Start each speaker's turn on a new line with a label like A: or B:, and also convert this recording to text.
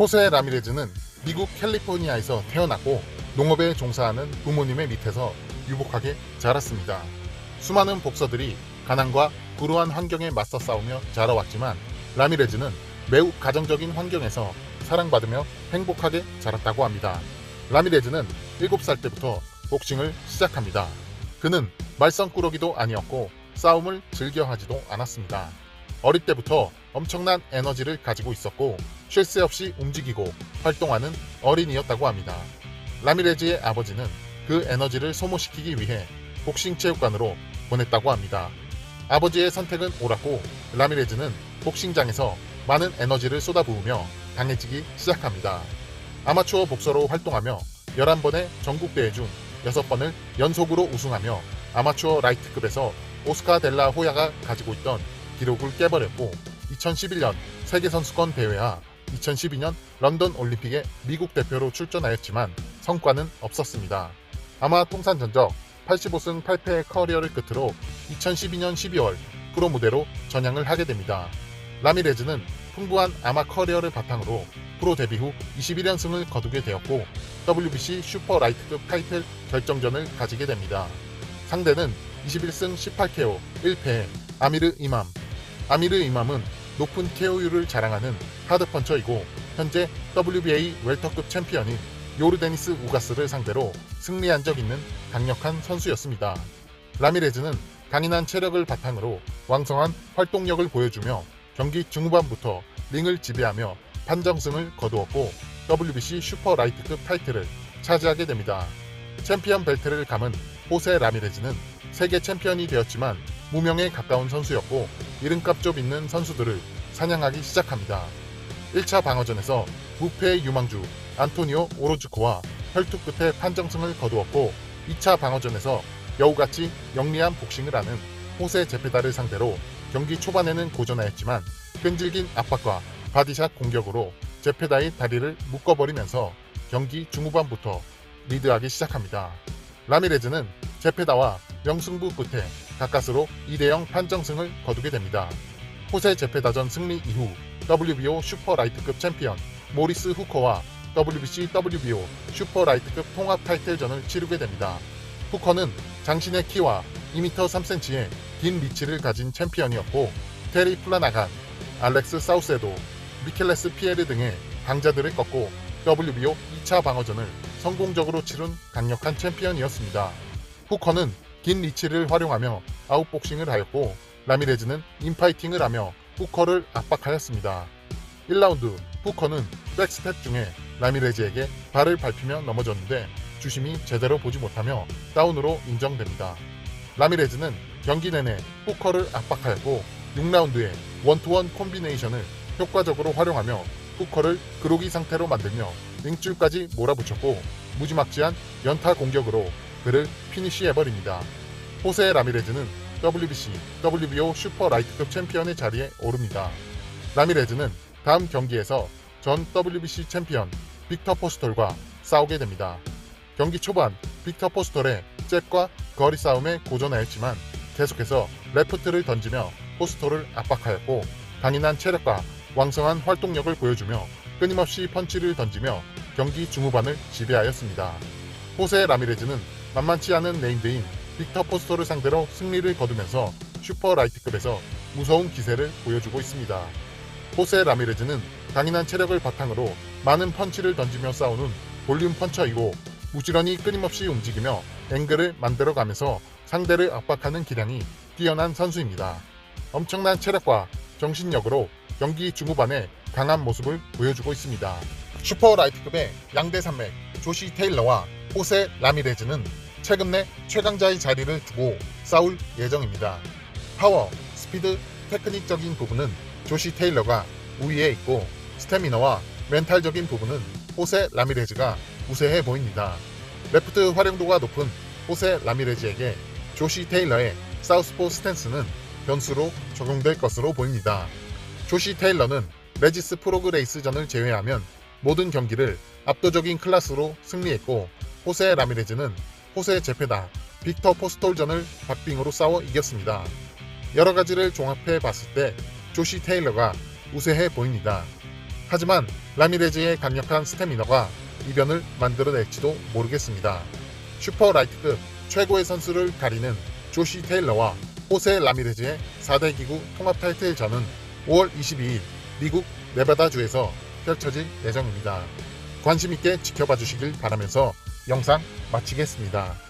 A: 호세 라미레즈는 미국 캘리포니아에서 태어났고 농업에 종사하는 부모님의 밑에서 유복하게 자랐습니다. 수많은 복서들이 가난과 불우한 환경에 맞서 싸우며 자라왔지만 라미레즈는 매우 가정적인 환경에서 사랑받으며 행복하게 자랐다고 합니다. 라미레즈는 7살 때부터 복싱을 시작합니다. 그는 말썽꾸러기도 아니었고 싸움을 즐겨 하지도 않았습니다. 어릴 때부터 엄청난 에너지를 가지고 있었고 쉴 새 없이 움직이고 활동하는 어린이였다고 합니다. 라미레즈의 아버지는 그 에너지를 소모시키기 위해 복싱 체육관으로 보냈다고 합니다. 아버지의 선택은 옳았고 라미레즈는 복싱장에서 많은 에너지를 쏟아부으며 강해지기 시작합니다. 아마추어 복서로 활동하며 11번의 전국대회 중 6번을 연속으로 우승하며 아마추어 라이트급에서 오스카 델라 호야가 가지고 있던 기록을 깨버렸고 2011년 세계선수권 대회와 2012년 런던 올림픽에 미국 대표로 출전하였지만 성과는 없었습니다. 아마 통산 전적 85승 8패의 커리어를 끝으로 2012년 12월 프로 무대로 전향을 하게 됩니다. 라미레즈는 풍부한 아마 커리어를 바탕으로 프로 데뷔 후 21연승을 거두게 되었고 WBC 슈퍼 라이트급 타이틀 결정전을 가지게 됩니다. 상대는 21승 18KO 1패 아미르 이맘. 아미르 이맘은 높은 KO율을 자랑하는 하드펀처이고 현재 WBA 웰터급 챔피언인 요르데니스 우가스를 상대로 승리한 적 있는 강력한 선수였습니다. 라미레즈는 강인한 체력을 바탕으로 왕성한 활동력을 보여주며 경기 중후반부터 링을 지배하며 판정승을 거두었고 WBC 슈퍼 라이트급 타이틀을 차지하게 됩니다. 챔피언 벨트를 감은 호세 라미레즈는 세계 챔피언이 되었지만 무명에 가까운 선수였고 이름값 좀 있는 선수들을 사냥하기 시작합니다. 1차 방어전에서 무패의 유망주 안토니오 오로즈코와 혈투 끝에 판정승을 거두었고 2차 방어전에서 여우같이 영리한 복싱을 하는 호세 제페다를 상대로 경기 초반에는 고전하였지만 끈질긴 압박과 바디샷 공격으로 제페다의 다리를 묶어버리면서 경기 중후반부터 리드하기 시작합니다. 라미레즈는 제페다와 명승부 끝에 가까스로 2대0 판정승을 거두게 됩니다. 호세 제페다전 승리 이후 WBO 슈퍼 라이트급 챔피언 모리스 후커와 WBC WBO 슈퍼 라이트급 통합 타이틀전을 치르게 됩니다. 후커는 장신의 키와 2m 3cm의 긴 리치를 가진 챔피언이었고 테리 플라나간, 알렉스 사우세도, 미켈레스 피에르 등의 강자들을 꺾고 WBO 2차 방어전을 성공적으로 치른 강력한 챔피언이었습니다. 후커는 긴 리치를 활용하며 아웃복싱을 하였고 라미레즈는 인파이팅을 하며 후커를 압박하였습니다. 1라운드 후커는 백스텝 중에 라미레즈에게 발을 밟히며 넘어졌는데 주심이 제대로 보지 못하며 다운으로 인정됩니다. 라미레즈는 경기 내내 후커를 압박하였고 6라운드에 원투원 콤비네이션을 효과적으로 활용하며 후커를 그로기 상태로 만들며 링줄까지 몰아붙였고 무지막지한 연타 공격으로 그를 피니시해버립니다. 호세 라미레즈는 WBC, WBO 슈퍼 라이트급 챔피언의 자리에 오릅니다. 라미레즈는 다음 경기에서 전 WBC 챔피언 빅터 포스톨과 싸우게 됩니다. 경기 초반 빅터 포스톨의 잽과 거리 싸움에 고전하였지만 계속해서 레프트를 던지며 포스톨을 압박하였고 강인한 체력과 왕성한 활동력을 보여주며 끊임없이 펀치를 던지며 경기 중후반을 지배하였습니다. 호세 라미레즈는 만만치 않은 네임드인 빅터 포스토를 상대로 승리를 거두면서 슈퍼 라이트급에서 무서운 기세를 보여주고 있습니다. 호세 라미레즈는 강인한 체력을 바탕으로 많은 펀치를 던지며 싸우는 볼륨 펀처이고 무지런히 끊임없이 움직이며 앵글을 만들어가면서 상대를 압박하는 기량이 뛰어난 선수입니다. 엄청난 체력과 정신력으로 경기 중후반에 강한 모습을 보여주고 있습니다. 슈퍼 라이트급의 양대 산맥 조시 테일러와 호세 라미레즈는 최근 내 최강자의 자리를 두고 싸울 예정입니다. 파워, 스피드, 테크닉적인 부분은 조시 테일러가 우위에 있고 스태미너와 멘탈적인 부분은 호세 라미레즈가 우세해 보입니다. 레프트 활용도가 높은 호세 라미레즈에게 조시 테일러의 사우스포 스탠스는 변수로 적용될 것으로 보입니다. 조시 테일러는 레지스 프로그레이스전을 제외하면 모든 경기를 압도적인 클래스로 승리했고 호세 라미레즈는 호세 제페다, 빅터 포스톨전을 박빙으로 싸워 이겼습니다. 여러 가지를 종합해 봤을 때 조시 테일러가 우세해 보입니다. 하지만 라미레즈의 강력한 스태미너가 이변을 만들어낼지도 모르겠습니다. 슈퍼 라이트급 최고의 선수를 가리는 조시 테일러와 호세 라미레즈의 4대 기구 통합 타이틀전은 5월 22일 미국 네바다주에서 펼쳐질 예정입니다. 관심 있게 지켜봐 주시길 바라면서 영상 마치겠습니다.